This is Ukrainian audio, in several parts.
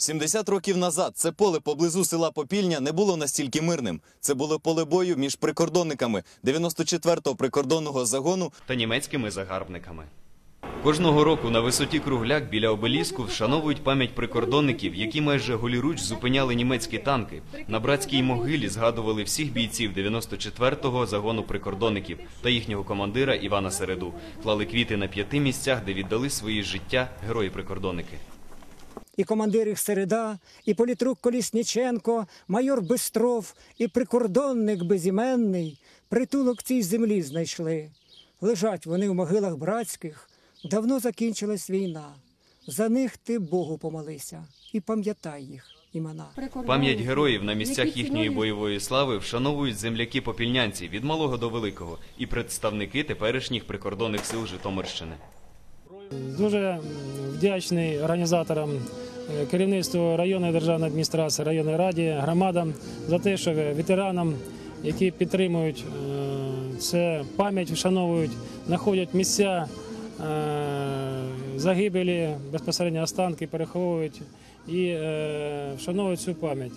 70 років назад це поле поблизу села Попільня не було настільки мирним. Це було поле бою між прикордонниками 94-го прикордонного загону та німецькими загарбниками. Кожного року на висоті кругляк біля обеліску вшановують пам'ять прикордонників, які майже голіруч зупиняли німецькі танки. На братській могилі згадували всіх бійців 94-го загону прикордонників та їхнього командира Івана Середу. Клали квіти на п'яти місцях, де віддали свої життя герої-прикордонники. І командир їх Середа, і політрук Колісніченко, майор Бистров, і прикордонник безіменний притулок цій землі знайшли. Лежать вони в могилах братських, давно закінчилась війна. За них ти Богу помолися і пам'ятай їх імена. Пам'ять героїв на місцях їхньої бойової слави вшановують земляки-попільнянці від малого до великого і представники теперішніх прикордонних сил Житомирщини. Дуже вдячний організаторам, керівництву районної державної адміністрації, районної раді, громадам за те, що ветеранам, які підтримують е, це пам'ять, вшановують, знаходять місця е, загибелі, безпосередньо останки переховують і е, вшановують цю пам'ять.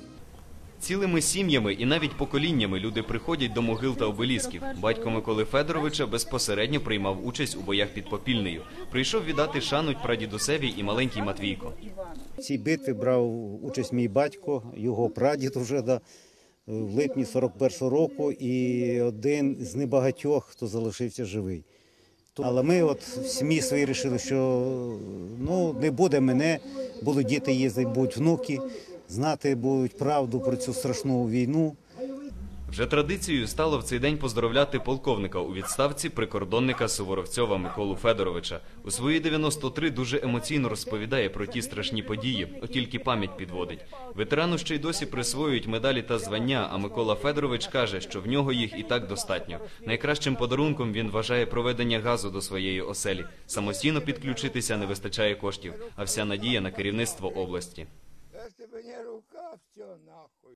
Цілими сім'ями і навіть поколіннями люди приходять до могил та обелісків. Батько Миколи Федоровича безпосередньо приймав участь у боях під Попільнею. Прийшов віддати шану прадідусеві і маленький Матвійко. В цій битві брав участь мій батько, його прадід вже да, в липні 41-го року, і один з небагатьох, хто залишився живий. Але ми от в сім'ї своїй вирішили, що ну, не буде мене, будуть діти їздити, будуть внуки, знати будуть правду про цю страшну війну. Вже традицією стало в цей день поздоровляти полковника у відставці прикордонника Суворовцьова Миколу Федоровича. У свої 93 дуже емоційно розповідає про ті страшні події, от тільки пам'ять підводить. Ветерану ще й досі присвоюють медалі та звання. А Микола Федорович каже, що в нього їх і так достатньо. Найкращим подарунком він вважає проведення газу до своєї оселі. Самостійно підключитися не вистачає коштів, а вся надія на керівництво області. Если бы не рука, все нахуй.